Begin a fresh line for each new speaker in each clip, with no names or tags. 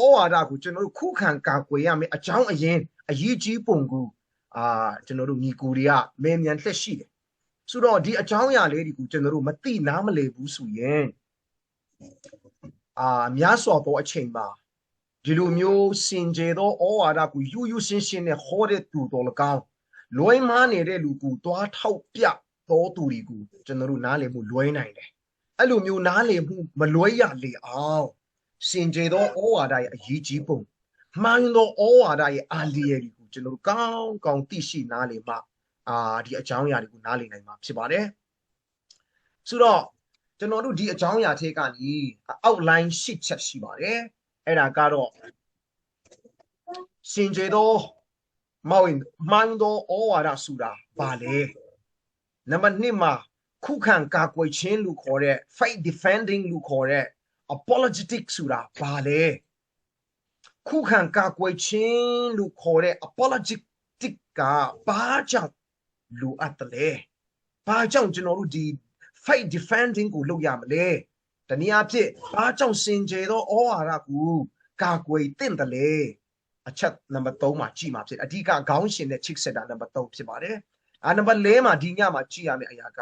ဩဝါဒကိုကျွန်တော်တို့ခုခံကာကွယ်ရမယ်အကြောင်းအရင်းအရေးကြီးပုံကိုအာကျွန်တော်တို့ညီကိုတွေကမဲမြန်လှက်ရှိတယ်ဆိုတော့ဒီအကြောင်းအရာလေးတွေကိုကျွန်တော်တို့မသိနားမလည်ဘူးဆိုရင်အာများစွာသောအချိန်မှာဒီလိုမျိုးစင်ကြယ်သောဩဝါဒကိုယူယူရှင်းရှင်းနဲ့ဟောတဲ့သူတော်၎င်းလွိုင်းမားနေတဲ့လူကိုတွားထောက်ပြသောသူတွေကိုကျွန်တော်တို့နားလည်မှုလွဲနိုင်တယ်အဲ့လိုမျိုးနားလည်မှုမလွဲရလေအောင် စင်ကြယ်သောဩဝါဒရဲ့အရေးကြီးပုံမှန်သောဩဝါဒရဲ့အာလီယယ်ကိုကျွန်တော်တို့ကောင်းကောင်းသိရှိနားလည်မှအာဒီအကြောင်းအရာတွေကိုနားလည်နိုင်မှာဖြစ်ပါတယ်ဆိုတော့ကျွန်တော်တို့ဒီအကြောင်းအရာထဲကနေ outline ရှစ်ချက်ရှိပါတယ်အဲ့ဒါကတော့စင်ကြယ်သောမောင်မှန်သောဩဝါဒဆိုတာဘာလဲနံပါတ်1မှာခုခံကာကွယ်ခြင်းလို့ခေါ်တဲ့ fight defending လို့ခေါ်တဲ့ apologetic ဆိုတာဘာလဲခုခံကာကွယ်ခြင်းလို့ခေါ်တဲ့ apologetic ကဘာကြောင့်လိုအပ်တယ်လဲဘာကြောင့်ကျွန်တော်တို့ဒီ fight defending ကိုလုပ်ရမလဲတနည်းအားဖြင့်ဘာကြောင့်စင်ကြယ်သောဩဝါဒကိုကာကွယ်သင့်တယ်လဲအချက်နံပါတ်3မှာကြည့်မှာဖြစ်အဓိကခေါင်းရှင်တဲ့ chick setter နံပါတ်3ဖြစ်ပါတယ်အာနံပါတ်4မှာဒီညမှာကြည့်ရမယ့်အရာက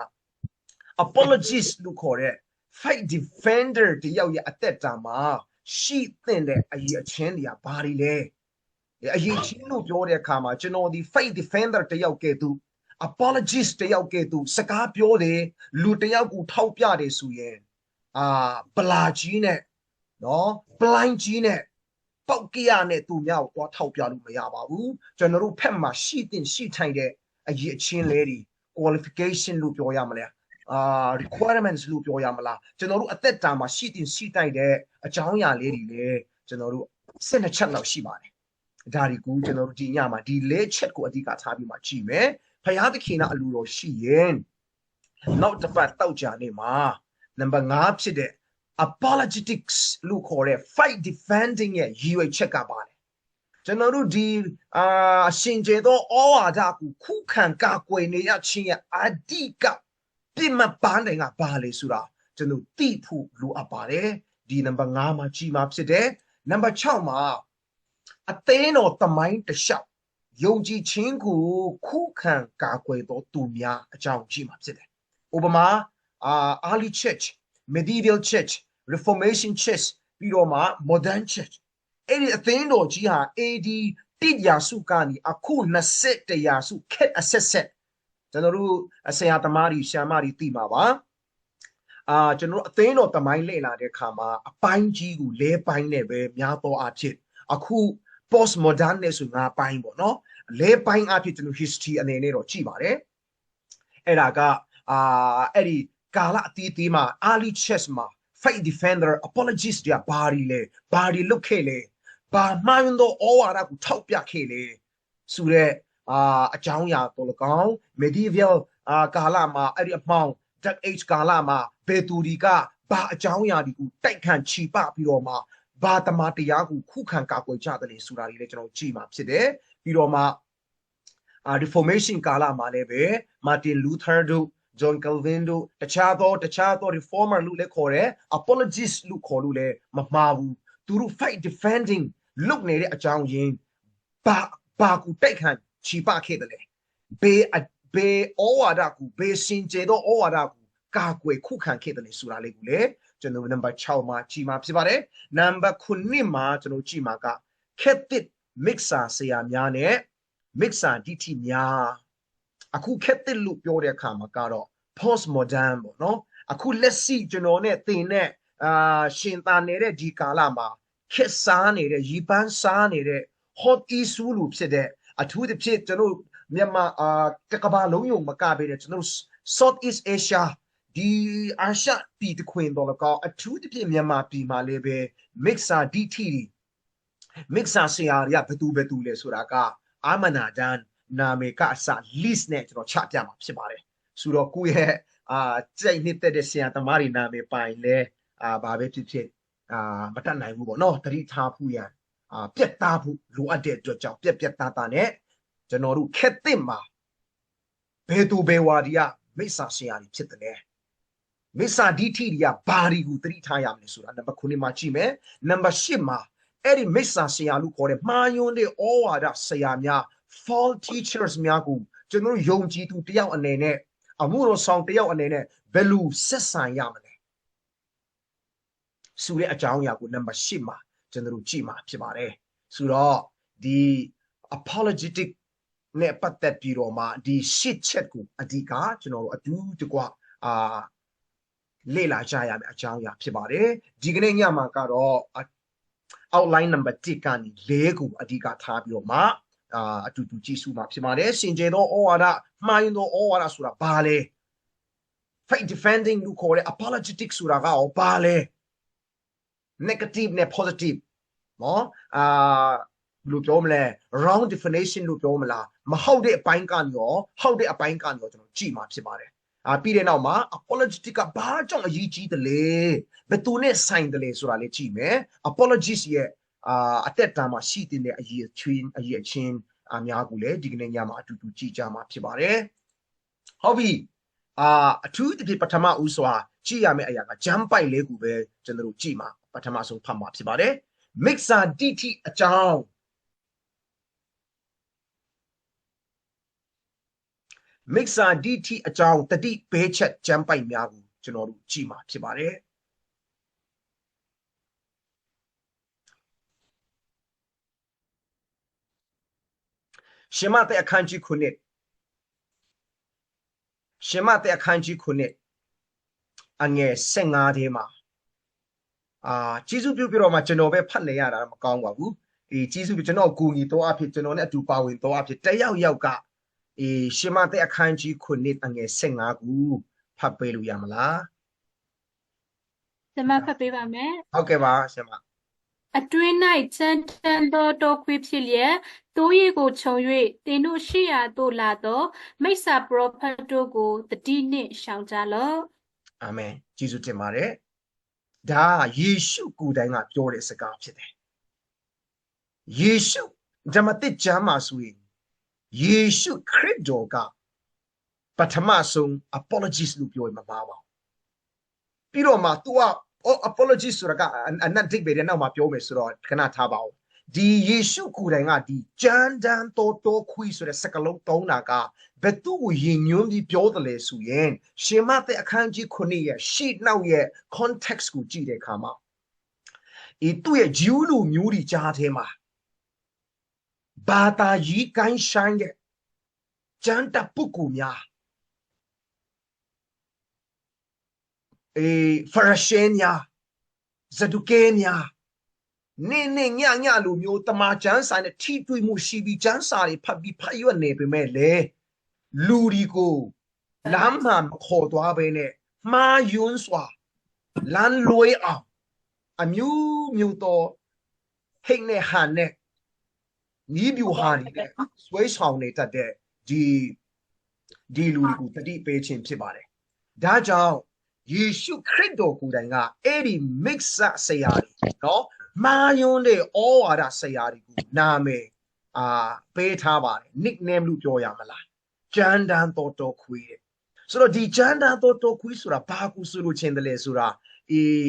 apologies လို့ခေါ်တဲ့ fight defender တယောက်ရဲ့အသက်တာမှာရှိသင့်တဲ့အရေးအချင်းတွေကဘာတွေလဲအရေးချင်းလို့ပြောတဲ့အခါမှာကျွန်တော်ဒီ fight defender တယောက်ကဲ့သို့ apologist တယောက်ကဲ့သို့စကားပြောတယ်လူတယောက်ကိုထောက်ပြတယ်ဆိုရင်အာပလာကြီးနဲ့နော်ပလိုင်းကြီးနဲ့ပောက်ကရနဲ့သူများကိုသွားထောက်ပြလို့မရပါဘူးကျွန်တော်တို့ဖက်မှာရှိတင်ရှိထိုင်တဲ့အရေးအချင်းလေးတွေ qualification လို့ပြောရမလဲ အာ requirements လို့ပြောရမလားကျွန်တော်တို့အသက်တာမှာရှိတင်ရှိတိုက်တဲ့အကြောင်းအရာလေးတွေလည်းကျွန်တော်တို့စစ်နှစ်ချက်လောက်ရှိပါတယ်ဒါဒီကူကျွန်တော်တို့ဒီညမှာဒီလေးချက်ကိုအဓိကထားပြီးမှကြည့်မယ်ဖယားသခင်ကအလူတော်ရှိရင်နောက်တစ်ပတ်တောက်ကြနေမှာနံပါတ်5ဖြစ်တဲ့ apologetics လို့ခေါ်တဲ့ fight defending ရဲ့ရည်ရွယ်ချက်ကပါတယ်ကျွန်တော်တို့ဒီအာအရှင်ကျေသောဩဝါဒကိုခုခံကာကွယ်နေရခြင်းရဲ့အဓိက ပြစ်မှတ်ပန်းတယ်ကဘာလဲဆိုတာကျွန်တော်သိဖို့လိုအပ်ပါတယ်ဒီနံပါတ်5မှာကြီးမှာဖြစ်တယ်နံပါတ်6မှာအသင်းတော်တမိုင်းတစ်လျှောက်ယုံကြည်ခြင်းကိုခုခံကာကွယ်သောသူများအကြောင်းကြီးမှာဖြစ်တယ်ဥပမာအာ early church medieval church reformation church ပြီးတော့မှ modern church အဲ့ဒီအသင်းတော်ကြီးဟာ AD တိရာစုကနေအခု20တရာစုခက်အဆက်ဆက် ကျွန်တော်တို့ဆရာသမားတွေဆရာမတွေသိမှာပါအာကျွန်တော်တို့အသင်းတော်တမိုင်းလေ့လာတဲ့အခါမှာအပိုင်းကြီးကိုလဲပိုင်းနဲ့ပဲများသောအားဖြင့်အခု post modern နဲ့ဆိုငါပိုင်းပေါ့နော်လဲပိုင်းအားဖြင့်ကျွန်တော် history အနေနဲ့တော့ကြည့်ပါတယ်အဲ့ဒါကအာအဲ့ဒီကာလအသီးသီးမှာ early chess မှာ fight defender apologist တွေဘာတွေလဲဘာတွေလုပ်ခဲ့လဲဘာမှန်တော့ဩဝါဒကိုထောက်ပြခဲ့လဲဆိုတော့ အာအကြောင်းအရာတော်လကောင် medieval အာကာလမှာအဲ့ဒီအပေါင်း dark age ကာလမှာဘယ်သူတွေကဘာအကြောင်းအရာတွေကိုတိုက်ခန့်ချီပပြီးတော့မှဘာတမတရားကိုခုခံကာကွယ်ကြတယ်လေဆိုတာတွေလည်းကျွန်တော်ကြည့်မှာဖြစ်တယ်ပြီးတော့မှအာ reformation ကာလမှာလည်းပဲ Martin Luther တို့ John Calvin တို့တခြားသောတခြားသော reformer လို့လည်းခေါ်တယ် apologist လို့ခေါ်လို့လည်းမမှားဘူးသူတို့ fight defending လုပ်နေတဲ့အကြောင်းရင်းဘာဘာကူတိုက်ခံ ချီပခဲ့တယ်လေဘေးဘေးဩဝါဒကူဘေးစင်ကြဲသောဩဝါဒကူကာကွယ်ခုခံခဲ့တယ်လေဆိုတာလေးကူလေကျွန်တော်နံပါတ်6မှာကြည်မှာဖြစ်ပါတယ်နံပါတ်9မှာကျွန်တော်ကြည်မှာကခက်တစ် mixer ဆရာများနဲ့ mixer DT များအခုခက်တစ်လို့ပြောတဲ့အခါမှာကတော့ post modern ပေါ့နော်အခုလက်ရှိကျွန်တော်နဲ့သင်နဲ့အာရှင်သာနေတဲ့ဒီကာလမှာခက်စားနေတဲ့ရီပန်းစားနေတဲ့ hot issue လို့ဖြစ်တဲ့ အထူးသဖြင့်ကျွန်တော်မြန်မာအာတကဘာလုံးယုံမကပေးတဲ့ကျွန်တော် South East Asia ဒီအာရှပြည်တခွင်တော်လကောအထူးသဖြင့်မြန်မာပြည်မှာလည်းပဲ mixer DT တွေ mixer ဆရာတွေကဘယ်သူဘယ်သူလဲဆိုတာကအာမနာဒန်နာမည်ကအစ list နဲ့ကျွန်တော်ချပြမှာဖြစ်ပါတယ်ဆိုတော့ကိုယ့်ရဲ့အာကြိတ်နှစ်သက်တဲ့ဆရာသမားတွေနာမည်ပိုင်လဲအာဘာပဲဖြစ်ဖြစ်အာမတတ်နိုင်ဘူးပေါ့နော်တတိထားဖို့ရန် အာပြက်သားဖို့လိုအပ်တဲ့အတွက်ကြောင့်ပြက်ပြက်သားသားနဲ့ကျွန်တော်တို့ခက်သစ်မှာဘယ်သူဘယ်ဝါဒီကမိစ္ဆာဆရာတွေဖြစ်တယ်လဲမိစ္ဆာဒိဋ္ဌိတွေကဘာတွေကိုသတိထားရမလဲဆိုတာနံပါတ်9မှာကြည့်မယ်နံပါတ်10မှာအဲ့ဒီမိစ္ဆာဆရာလို့ခေါ်တဲ့မှားယွင်းတဲ့ဩဝါဒဆရာများ false teachers များကိုကျွန်တော်တို့ယုံကြည်သူတယောက်အနေနဲ့အမှုတော်ဆောင်တယောက်အနေနဲ့ဘယ်လိုဆက်ဆံရမလဲဆိုတဲ့အကြောင်းအရာကိုနံပါတ်8မှာ ကျွန်တော်တို့ကြည့်မှာဖြစ်ပါတယ်ဆိုတော့ဒီ apologetic နဲ့ပတ်သက်ပြီးတော့မှဒီ shit chat ကိုအဓိကကျွန်တော်တို့အတူတကွအာလေ့လာကြရမယ့်အကြောင်းအရာဖြစ်ပါတယ်ဒီကနေ့ညမှာကတော့ outline number 1ကနေ4ကိုအဓိကထားပြီးတော့မှအာအတူတူကြည့်စုမှာဖြစ်ပါတယ်စင်ကြယ်သောဩဝါဒမှားယွင်းသောဩဝါဒဆိုတာဘာလဲ faith defending လို့ခေါ်တဲ့ apologetic ဆိုတာကရောဘာလဲ negative နဲ့ positive နော်အာဘယ်လိုပြောမလဲ wrong definition လို့ပြောမလားမဟုတ်တဲ့အပိုင်းကနေရောဟုတ်တဲ့အပိုင်းကနေရောကျွန်တော်ကြည့်မှာဖြစ်ပါတယ်အာပြီးတဲ့နောက်မှာ apologetic ကဘာကြောင့်အရေးကြီးတယ်လဲဘယ်သူနဲ့ဆိုင်တယ်လဲဆိုတာလေးကြည့်မယ် apologist ရဲ့အာအသက်တာမှာရှိတဲ့အရေးချင်းအရေးချင်းအများကိုလည်းဒီကနေ့ညမှာအတူတူကြည့်ကြမှာဖြစ်ပါတယ်ဟုတ်ပြီအာအထူးသဖြင့်ပထမဦးစွာကြည့်ရမယ့်အရာကဂျမ်ပိုက်လေးကိုပဲကျွန်တော်တို့ကြည့်မှာ ပထမဆုံးဖတ်မှာဖြစ်ပါတယ် mixer dt အကြောင်း mixer dt အကြောင်းတတိဘဲချက်ဂျမ်ပိုက်များကိုကျွန်တော်တို့ကြည့်မှာဖြစ်ပါတယ်ရှင်မတဲ့အခန်းကြီးခုနှစ်ရှင်မတဲ့အခန်းကြီးခုနှစ်အငယ်15ထဲမှာ အာကျေးဇူးပြုပြီးတော့မှကျွန်တော်ပဲဖတ်နေရတာမကောင်းပါဘူးဒီကျေးဇူးပြုကျွန်တော်ကူညီတော့အဖြစ်ကျွန်တော်နဲ့အတူပါဝင်တော့အဖြစ်တယောက်ယောက်ကအေးရှင်မတဲ့အခန်းကြီးခုနှစ်အငယ်15ခုဖတ်ပေးလို့ရမလား
ကျမဖတ်ပေးပါမယ်
ဟုတ်ကဲ့ပါရှင်မ
အတွင်း၌ချမ်းတန်သောတောခွေးဖြစ်လျက်တိုးရည်ကိုခြုံ၍တင်တို့ရှိရာသို့လာသောမိစ္ဆာပရောဖက်တို့ကိုတတိနှင့်ရှောင်ကြလော့
အာမင်ကျေးဇူးတင်ပါတယ် ဒါကယေရှုကိုယ်တိုင်ကပြောတဲ့စကားဖြစ်တယ်ယေရှုဓမ္မသစ်ကျမ်းမှာဆိုရင်ယေရှုခရစ်တော်ကပထမဆုံး apologist လို့ပြောရင်မပါပါဘူးပြီးတော့မှ तू က apologist ဆိုတာကအနတ်ဒိတ်ပဲတဲ့နောက်မှာပြောမယ်ဆိုတော့ခဏထားပါဦး ဒီယေရှုကိုယ်တိုင်ကဒီကြမ်းတမ်းတော်တော်ခွေးဆိုတဲ့စကားလုံးသုံးတာကဘယ်သူ့ကိုယဉ်ညွန်းပြီးပြောတယ်လဲဆိုရင်ရှင်မသက်အခန်းကြီး9ရဲ့ရှေ့နောက်ရဲ့ context ကိုကြည့်တဲ့အခါမှာဤသူ့ရဲ့ဂျူးလူမျိုးတွေကြားထဲမှာဘာသာရေးကိုင်းဆိုင်တဲ့ကျမ်းတပ်ပုဂ္ဂိုလ်များအေးဖရရှင်းများဇဒုကဲများ နေနေညညလိုမျိုးတမာကျမ်းစာနဲ့ထိတွေ့မှုရှိပြီးကျမ်းစာတွေဖတ်ပြီးဖတ်ရွက်နေပေမဲ့လေလူဒီကိုလမ်းမှန်ခေါ်သွားပဲနဲ့မှားယွန်းစွာလမ်းလွဲအောင်အမျိုးမျိုးသောဟိတ်နဲ့ဟန်နဲ့နီးပြူဟာတွေနဲ့ဆွဲဆောင်နေတတ်တဲ့ဒီဒီလူတွေကိုတတိပေးခြင်းဖြစ်ပါတယ်ဒါကြောင့်ယေရှုခရစ်တော်ကိုယ်တိုင်ကအဲ့ဒီ mix ဆရာတွေနော် မာယွန်းတဲ့ဩဝါဒဆရာတွေကိုနာမည်အာပေးထားပါတယ် nickname လို့ပြောရမလားဂျန်ဒန်တော်တော်ခွေးတဲ့ဆိုတော့ဒီဂျန်ဒန်တော်တော်ခွေးဆိုတာဘာကူဆိုလို့ချင်းတယ်လဲဆိုတာအေး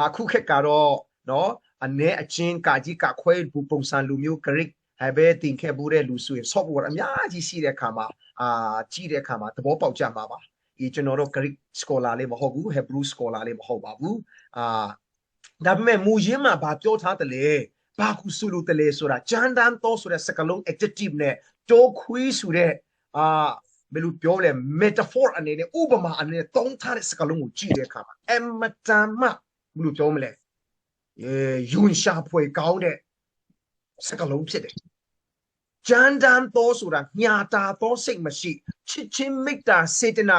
အခုခက်ကတော့နော်အနေအချင်းကာကြီးကခွဲဘူပုံစံလူမျိုး Greek ဟဲ့ပဲတင်ခဲ့ဘူးတဲ့လူဆိုရင် software အများကြီးရှိတဲ့အခါမှာအာကြည့်တဲ့အခါမှာသဘောပေါက်ကြမှာပါဒီကျွန်တော်တို့ Greek scholar လေးမဟုတ်ဘူး Hebrew scholar လေးမဟုတ်ပါဘူးအာ ဒါပေမဲ့မူရင်းမှာဘာပြောထားတယ်လဲဘာကူဆိုလို့တယ်လဲဆိုတာဂျန်ဒန်တော့ဆိုတဲ့စကားလုံး adjective နဲ့တိုးခွေးဆိုတဲ့အာဘယ်လိုပြောလဲ metaphor အနေနဲ့ဥပမာအနေနဲ့သုံးထားတဲ့စကားလုံးကိုကြည့်တဲ့အခါမှာအမတန်မှဘယ်လိုပြောမလဲအဲယွန်ရှာဖွေကောင်းတဲ့စကားလုံးဖြစ်တယ်ဂျန်ဒန်တော့ဆိုတာညာတာတော့စိတ်မရှိချစ်ချင်းမိတ္တာစေတနာ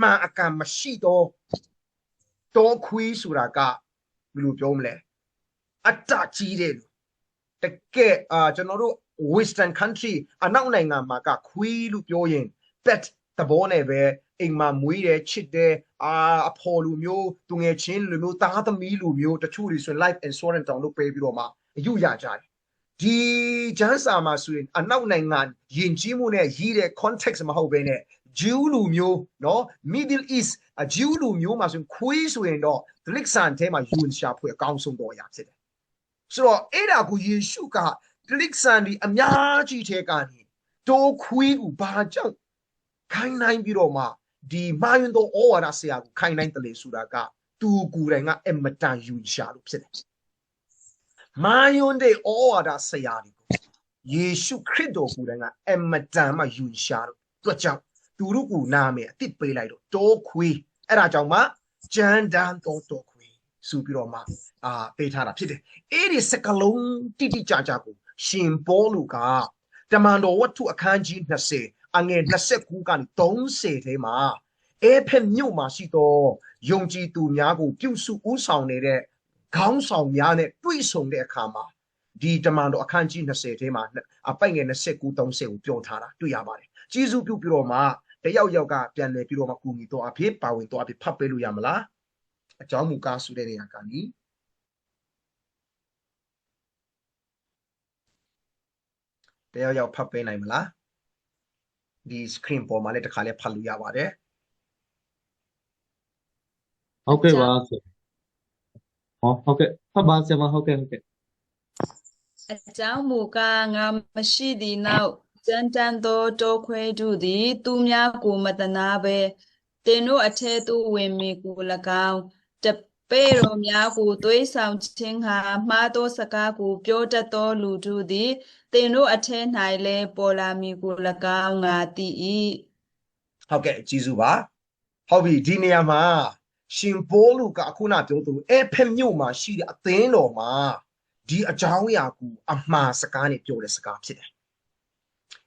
မှန်အကံမရှိတော့တော့ခွေးဆိုတာက ဘယ်လိုပြောမလဲအတ္တကြီးတယ်လို့တကယ်အာကျွန်တော်တို့ western country အနောက်နိုင်ငံမှာကခွေးလို့ပြောရင် pet သဘောနဲ့ပဲအိမ်မှာမွေးတယ်ချစ်တယ်အာအဖော်လူမျိုးသူငယ်ချင်းလူမျိုးသားသမီးလူမျိုးတချို့တွေဆိုရင် life insurance တောင်လုပ်ပေးပြီးတော့မှအယူရကြတယ်ဒီဂျန်စာမှာဆိုရင်အနောက်နိုင်ငံယဉ်ကျေးမှုနဲ့ရည်တဲ့ context မဟုတ်ဘဲနဲ့ ဂျူးလူမျိုးနော် Middle East အဂျူးလူမျိုးမှာဆိုရင်ခွေးဆိုရင်တော့ဒလိဆန်အဲမှာယူရှာဖွေအကောင်းဆုံးတော့အရာဖြစ်တယ်ဆိုတော့အဲ့ဒါကိုယေရှုကဒလိဆန်ဒီအများကြီးထဲကနေတိုးခွေးကိုဘာကြောင့်ခိုင်းနိုင်ပြီးတော့မှဒီမာယွန်တော်ဩဝါဒဆရာကိုခိုင်းနိုင်တယ်လေဆိုတာကသူကိုယ်တိုင်ကအမတန်ယူရှာလို့ဖြစ်တယ်မာယွန်တဲ့ဩဝါဒဆရာတွေကိုယေရှုခရစ်တော်ကိုယ်တိုင်ကအမတန်မှယူရှာလို့တွက်ကြောင့် သူတို့ကိုနာမည်အစ်စ်ပေးလိုက်တော့တိုးခွေးအဲ့ဒါကြောင့်မှဂျန်ဒန်တော်တော်ခွေးဆိုပြီးတော့မှအာပေးထားတာဖြစ်တယ်အဲ့ဒီစကလုံးတိတိကျကျကိုရှင်ပေါလုကတမန်တော်ဝတ္ထုအခန်းကြီး20အငယ်29ကနေ30ထဲမှာအဲဖက်မြို့မှာရှိတော့ယုံကြည်သူများကို ပြုစုဥဆောင်နေတဲ့ခေါင်းဆောင်များနဲ့တွေ့ဆုံတဲ့အခါမှာဒီတမန်တော်အခန်းကြီး20ထဲမှာအပိုက်ငယ်29 30ကိုပြောထားတာတွေ့ရပါတယ်။ကျေးဇူးပြုပြီးတော့မှ တယောက်ယောက်ကပြန်လည်ပြီးတော့မှကူညီတော့အဖြစ်ပါဝင်တော့အဖြစ်ဖတ်ပေးလို့ရမလား။အကြောင်းမူကားဆိုတဲ့နေရာကနီးတယောက်ယောက်ဖတ်ပေးနိုင်မလားဒီ screen ပေါ်မှာလည်းတစ်ခါလေးဖတ်လို့ရပါတယ်
ဟုတ်ကဲ့ပါဆရာဟောဟုတ်ကဲ့ဖတ်ပါဆရာမဟုတ်ကဲ့ဟုတ်ကဲ့
အကြောင်းမူကားငါမရှိသည့်နောက် ကြမ်းတမ်းသောတောခွဲတို့သည် သူများကိုမတနာပဲတင်တို့အထဲသို့ဝင်မိကို၎င်းတပေတော်များကိုသွေးဆောင်ခြင်းဟာမှားသောစကားကို ပြောတတ်သောလူတို့သည်တင်တို့အထဲ၌လည်းပေါ်လာမည်ကို၎င်းငါသိ၏
ဟုတ်ကဲ့ကျေးဇူးပါဟုတ်ပြီဒီနေရာမှာရှင်ပိုးလူကအခုနပြောသူအဲဖက်မြို့မှာရှိတဲ့အသင်းတော်မှာဒီအကြောင်းအရာကိုအမှားစကားနဲ့ပြောတဲ့စကားဖြစ်တယ်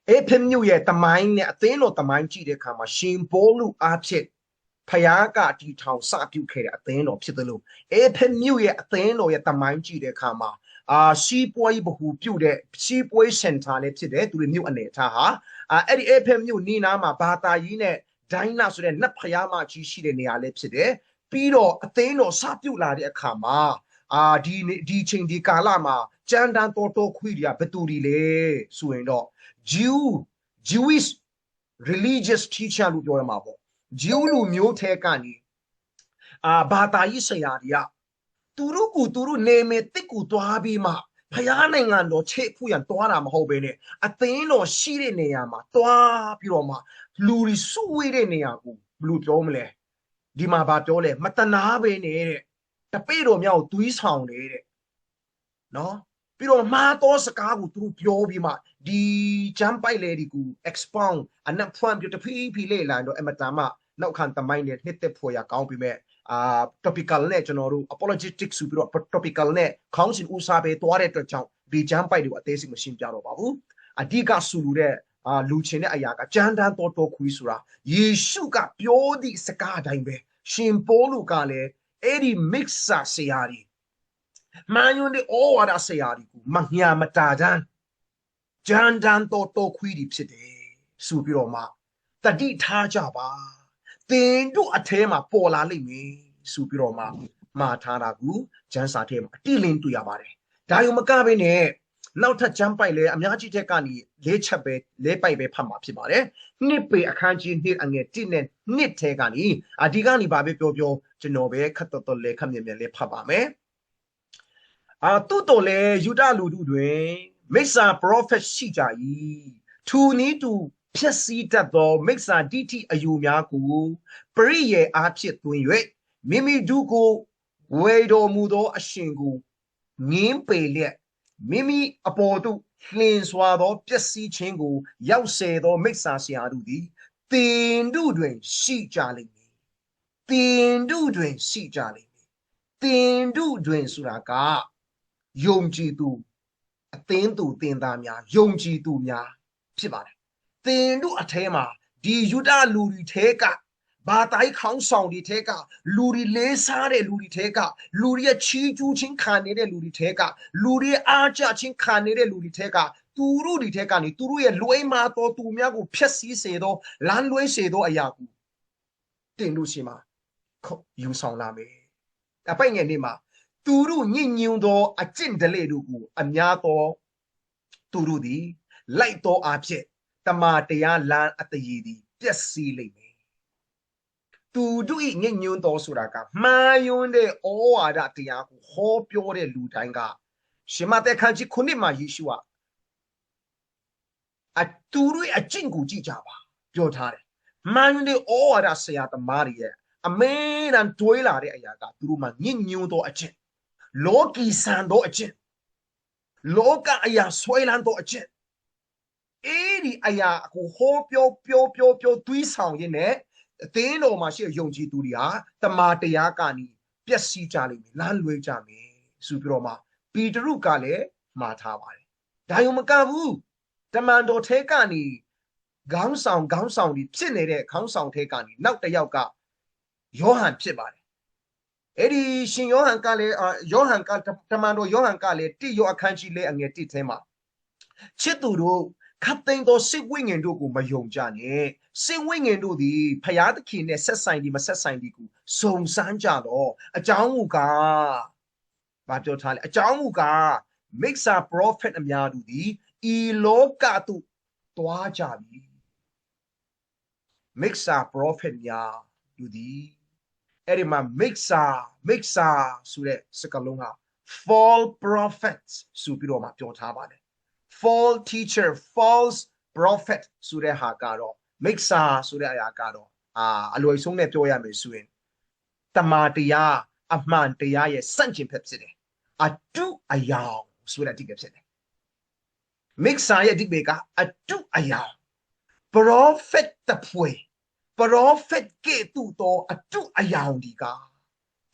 အဲဖက်မြို့ရဲ့တမိုင်းနဲ့အသင်းတော်တမိုင်းကြည့်တဲ့အခါမှာရှင်ပိုးလူအားဖြင့်ဖယားကတီထောင်စပြုတ်ခဲ့တဲ့အသင်းတော်ဖြစ်တယ်လို့အဲဖက်မြို့ရဲ့အသင်းတော်ရဲ့တမိုင်းကြည့်တဲ့အခါမှာအာစီးပွားရေးဗဟုပြုတဲ့စီးပွားရေးစင်တာလည်းဖြစ်တယ်သူတွေမြို့အနေထားဟာအာအဲ့ဒီအဲဖက်မြို့နီးနားမှာဘာသာရေးနဲ့ဒိုင်းနာဆိုတဲ့နတ်ဖယားမကြီးရှိတဲ့နေရာလေးဖြစ်တယ်ပြီးတော့အသင်းတော်စပြုတ်လာတဲ့အခါမှာအာဒီဒီချိန်ဒီကာလမှာကြမ်းတမ်းတော်တော်ခွေးတွေကဘယ်သူတွေလဲဆိုရင်တော့ Jew Jewish religious teacher လို့ပြောရမှာပေါ့ Jew လူမျိုးထဲကနေအာဘာသာရေးဆရာတွေကသူတို့ကူသူတို့နေမယ်တစ်ကူသွားပြီးမှဖယားနိုင်ငံတော်ခြေဖို့ရန်တွားတာမဟုတ်ဘဲနဲ့အသင်းတော်ရှိတဲ့နေရာမှာတွားပြီးတော့မှလူတွေစုဝေးတဲ့နေရာကိုဘယ်လိုပြောမလဲဒီမှာဗာပြောလဲမတနာပဲနေတဲ့တပိတော်မြောက်သွီးဆောင်နေတဲ့နော်ပြီးတော့မှားသောစကားကိုသူတို့ပြောပြီးမှ ဒီဂျမ်ပိုက်လေဒီကို expound အနက်ဖွင့်ပြတဖီးဖီလေးလာတော့အမတမနောက်ခံတမိုင်းနဲ့နှစ်သက်ဖို့ရကောင်းပြီးမဲ့အာ topical နဲ့ကျွန်တော်တို့ apologetic ဆိုပြီးတော့ topical နဲ့ခေါင်းစဉ်ဦးစားပေးသွားတဲ့အတွက်ကြောင့်ဒီဂျမ်ပိုက်တွေကိုအသေးစိတ်မရှင်းပြတော့ပါဘူးအဓိကဆူလူတဲ့အာလူချင်းတဲ့အရာကကြမ်းတမ်းတော်တော်ခွေးဆိုတာယေရှုကပြောသည့်စကားအတိုင်းပဲရှင်ပိုးလူကလည်းအဲ့ဒီ mixer ဆရာကြီးမန်ယွန်ဒီဩဝါဒဆရာကြီးကိုမညာမတာတန်း ကြမ်းတမ်းတော်တော်ခွေးတွေဖြစ်တယ်ဆိုပြီးတော့မှတတိထားကြပါသင်တို့အထဲမှာပေါ်လာလိမ့်မယ်ဆိုပြီးတော့မှမှားထားတာကိုကျမ်းစာထဲမှာအတိလင်းတွေ့ရပါတယ်ဒါယုံမကပဲနဲ့နောက်ထပ်ဂျမ်ပိုက်လဲအများကြီးတက်ကနေလေးချက်ပဲလေးပိုက်ပဲဖတ်မှာဖြစ်ပါတယ်နှစ်ပေအခန်းကြီးနှစ်အငယ်1နဲ့နှစ်ထဲကနေအဒီကနေဘာပဲပြောပြောကျွန်တော်ပဲခတ်တော်တော်လဲခတ်မြင်မြင်လေးဖတ်ပါမယ်အာတူတော်လဲယူဒလူတို့တွင် မိစ္ဆာပရောဖက်ရှိကြ၏သူနီးတူဖြက်စီးတတ်သောမိစ္ဆာတိတိအယူများကိုပရိယေအားဖြင့်တွင်၍မိမိတို့ကိုဝေတော်မူသောအရှင်ကိုငင်းပေလျက်မိမိအပေါ်သို့လှင်စွာသောပျက်စီးခြင်းကို ရောက်စေသောမိစ္ဆာဆရာတို့သည်တင်တို့တွင် ရှိကြလိမ့်မည်တင်တို့တွင်ရှိကြလိမ့်မည်တင်တို့တွင်ဆိုတာကယုံကြည်သူ အသင်းသူတင်သားများယုံကြည်သူများဖြစ်ပါတယ်တင်တို့အထဲမှာဒီယူဒလူတွေထဲကဘာတိုင်းခေါင်းဆောင်တွေထဲကလူတွေလေးစားတဲ့လူတွေထဲကလူတွေရဲ့ချီးကျူးခြင်းခံနေတဲ့လူတွေထဲကလူတွေအားကျခြင်းခံနေတဲ့လူတွေထဲကသူတို့ဒီထဲကနေသူတို့ရဲ့လွဲမာသောသူများကိုဖျက်ဆီးစေသောလမ်းလွဲစေသောအရာကိုတင်လို့ရှိမှာခုယူဆောင်လာမယ်အပိုင်ငယ်နေ့မှာ သူတို့ညင်ညွန်သောအကျင့်ဒလေတို့ကိုအများသောသူတို့သည် လိုက်သောအဖြစ်တမာတရားလမ်းအတရည်သည်ပျက်စီးလိမ့်မယ်သူတို့ဤညင်ညွန်တော်ဆိုတာကမှားယွန်းတဲ့ဩဝါဒတရားကိုဟောပြောတဲ့လူတိုင်းကရှင်မသက်ခန်းကြီးခုနှစ်မှာယေရှုကအတူတွေအကျင့်ကိုကြည့်ကြပါပြောထားတယ်မှန်တယ်ဩဝါဒဆရာသမားတွေရဲ့အမေရန်တွေးလာတဲ့အရာကသူတို့မှာညဉ့်ညူသောအကျင့် လောကီဆန်သောအကျင့်လောကအရာဆွဲလန်းသောအကျင့်အဲ့ဒီအရာကိုဟောပြောပြောပြောပြောတွေးဆောင်ရင်းနဲ့အသင်းတော်မှာရှိတဲ့ယုံကြည်သူတွေဟာတမာတရားကနေပျက်စီးကြလိမ့်မယ်လမ်းလွဲကြမယ်ဆိုပြီးတော့မှပီတရုကလည်းမှားထားပါတယ်ဒါယုံမကဘူးတမန်တော်ထဲကနေခေါင်းဆောင်ခေါင်းဆောင်ဒီဖြစ်နေတဲ့ခေါင်းဆောင်ထဲကနေနောက်တစ်ယောက်ကယောဟန်ဖြစ်ပါတယ် အဲ့ဒီရှင်ယောဟန်ကလည်းအာယောဟန်ကတမန်တော်ယောဟန်ကလည်းတိယောအခန်းကြီးလေးအငယ်တိထဲမှာချစ်သူတို့ခတ်သိမ်းသောစိတ်ဝိညာဉ်တို့ကိုမယုံကြနဲ့စိတ်ဝိညာဉ်တို့သည်ဖျားသခင်နဲ့ဆက်ဆိုင်ဒီမဆက်ဆိုင်ဒီကိုစုံစမ်းကြတော့အကြောင်းမူကားဘာပြောထားလဲအကြောင်းမူကား mixer prophet အများတို့သည်ဤလောကသို့တွားကြပြီ mixer prophet များတို့သည် အဲ့ဒီမှာ mixer mixer ဆိုတဲ့စကားလုံးဟာ false prophets ဆိုပြီးတော့မှပြောထားပါတယ် false teacher false prophet ဆိုတဲ့ဟာကတော့ mixer ဆိုတဲ့အရာကတော့အာအလွယ်ဆုံးနဲ့ပြောရမယ်ဆိုရင်တမာတရားအမှန်တရားရဲ့စန့်ကျင်ဖက်ဖြစ်တယ်အတုအယောင်ဆိုတဲ့အတိတ်ဖြစ်တယ် mixer ရဲ့အတိတ်ကအတုအယောင် prophet တ ဖွေ prophet ကဲ့သို့သောအတုအယောင်ဒီက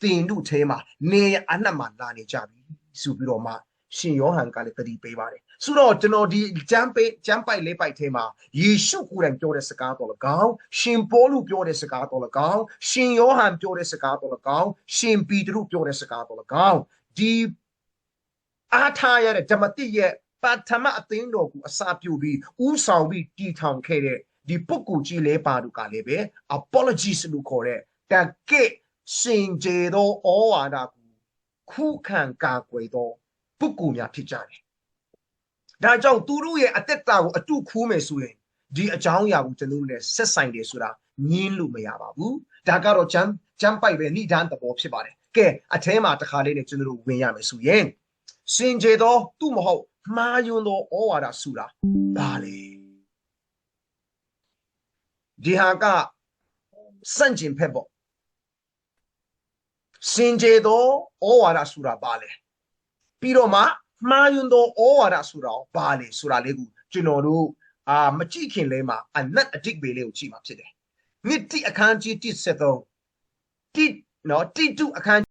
တင်တို့ထဲမှာနေရအနှံ့မှာလာနေကြပြီဆိုပြီးတော့မှရှင်ယောဟန်ကလည်းတတိပေးပါတယ်ဆိုတော့ကျွန်တော်ဒီကျမ်းပေးကျမ်းပိုက်လေးပိုက်ထဲမှာယေရှုကိုယ်တိုင်ပြောတဲ့စကားတော်၎င်းရှင်ပေါလုပြောတဲ့စကားတော်၎င်းရှင်ယောဟန်ပြောတဲ့စကားတော်၎င်းရှင်ပီတရုပြောတဲ့စကားတော်၎င်းဒီအားထားရတဲ့ဓမ္မတိရဲ့ပထမအသင်းတော်ကိုအစာပြုပြီးဥဆောင်ပြီးတည်ထောင်ခဲ့တဲ့ ဒီပုဂ္ဂိုလ်ကြီးလဲပါတို့ကလည်းပဲ apologies လို့ခေါ်တဲ့တကယ့်စင်ကြယ်သောဩဝါဒကိုခုခံကာကွယ်သောပုဂ္ဂိုလ်များဖြစ်ကြတယ်။ဒါကြောင့်သူတို့ရဲ့အသက်တာကိုအတုခူးမယ်ဆိုရင်ဒီအကြောင်းအရာကိုကျွန်တော်တို့နဲ့ဆက်ဆိုင်တယ်ဆိုတာငင်းလို့မရပါဘူး။ဒါကတော့ဂျမ်ဂျမ်ပိုက်ပဲဏိဒန်းသဘောဖြစ်ပါတယ်။ကဲအထဲမှာတစ်ခါလေးနဲ့ကျွန်တော်တို့ဝင်ရမယ်ဆိုရင်စင်ကြယ်သောသူ့မဟုတ်မှားယွင်းသောဩဝါဒဆိုတာဘာလဲ ဒီဟာကစန့်ကျင်ဖက်ပေါ့စင်ကြယ်သောဩဝါဒဆိုတာဘာလဲပြီးတော့မှမှားယွင်းသောဩဝါဒဆိုတာဘာလဲဆိုတာလေးကိုကျွန်တော်တို့အာမကြည့်ခင်လဲမှာအနတ်အတိတ်ပေလေးကိုကြည့်မှာဖြစ်တယ်မြစ်တိအခန်းကြီး173တိနော်တိတုအခန်း